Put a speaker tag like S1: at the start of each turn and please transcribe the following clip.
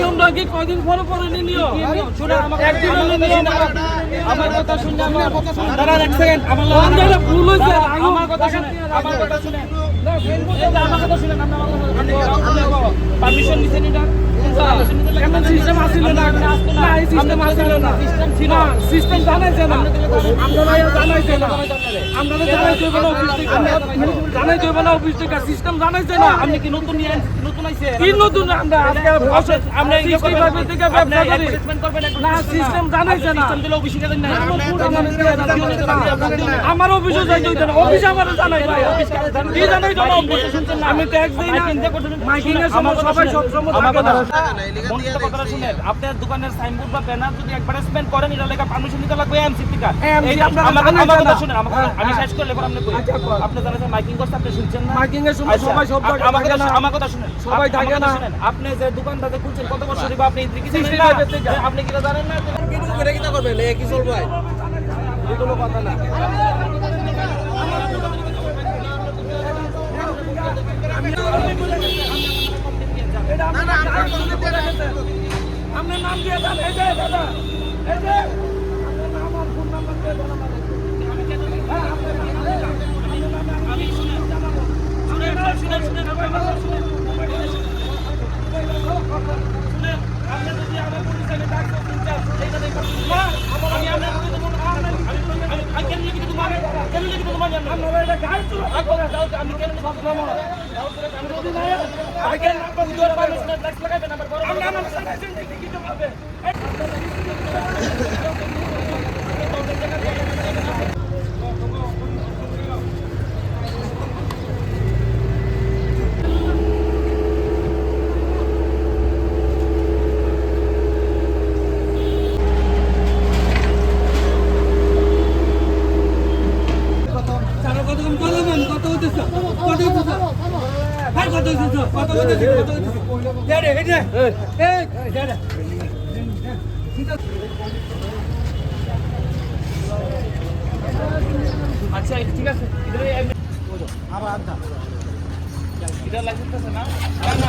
S1: নিয়মটা কি কয়দিন পরে পরে নিও একদিন
S2: আমার কথা শুনে আমার
S1: দাঁড়ান এক সেকেন্ড আমার ভুল হয়েছে।
S2: আমার কথা শুনে আমার কথা শুনে। যে আমার কথা শুনে পারমিশন নিছেন এটা
S1: এমন সিস্টেম আসিল না? এই সিস্টেম আসিল না। সিস্টেম জানাইছে না। জানাইছে না। আমরা জানাইতে হবে অফিস থেকে। জানাইতে হবে অফিস থেকে। সিস্টেম জানাইছে না।
S2: আপনি কি নতুন নিয়ে
S1: কি নতুন আমরা আজকে
S2: আমরা করবেন
S1: থেকে ব্যবসা করি না। সিস্টেম জানাইছে না।
S2: সিস্টেম দিলে অফিসে গেলেন না।
S1: আমার অফিসে যাইতে হইতো না। অফিসে আমার জানাই ভাই কি জানাই তো আমি ট্যাক্স দিই না। মাইকিং এর সময় সবাই সব সময়
S2: আমার কথা
S1: না।
S2: মনটা কথাটা শুনেন। আপনার দোকানের সাইনবোর্ড বা ব্যানার যদি অ্যাডভার্টাইজমেন্ট করেন এটা লেখা পারমিশন নিতে লাগবে এমসি থেকে
S1: MC
S2: এই
S1: আপনারা
S2: আমার কথা শুনেন আমি
S1: হ্যাঁ,
S2: শেষ করলে পর আপনি কই?
S1: আচ্ছা,
S2: আপনি জানেন মাইকিং করতে আপনি শুনছেন না?
S1: মাইকিং এর সময়
S2: আচ্ছা,
S1: সবাই সব।
S2: শু- আমার কথা শুনেন।
S1: সবাই থাকে না।
S2: আপনি যে দোকানটাতে খুলছেন কত বছর হইব আপনি কি জানেন না আপনি কি জানেন না?
S1: এগুলো কথা না। আপনার নাম দিয়ে দেন এই যে দাদা এই যে। আপনার নাম আর ফোন নাম্বার দিয়ে দেন আমাদের। হ্যাঁ, আপনার নাম দিয়ে দেন।
S2: আমি শুনেন শুনেন শুনেন শুনেন আমার কথা শুনেন শুনেন আপনি যদি আমার পুলিশ আগে ডাকতে চান এইটা দেখবেন না আমি আপনার কাছে দেবো না আমি আমি আমি কেন লিখে দেবো মানে কেন লিখে দেবো মানে আমি কেন নাম্বার দিতে ট্যাক্স লাগাবেন আমার বড়
S1: আপনি আমার সাথে আছেন, দেখি কি জবাব দেন। চারা কত কম কত কম কত হইতেছে কত হইতেছে ভাই কত হইতেছে কত হইতেছে কত হইতেছে দে রে এই দে এই দে রে
S2: আচ্ছা ঠিক আছে আবার আধা এটা না না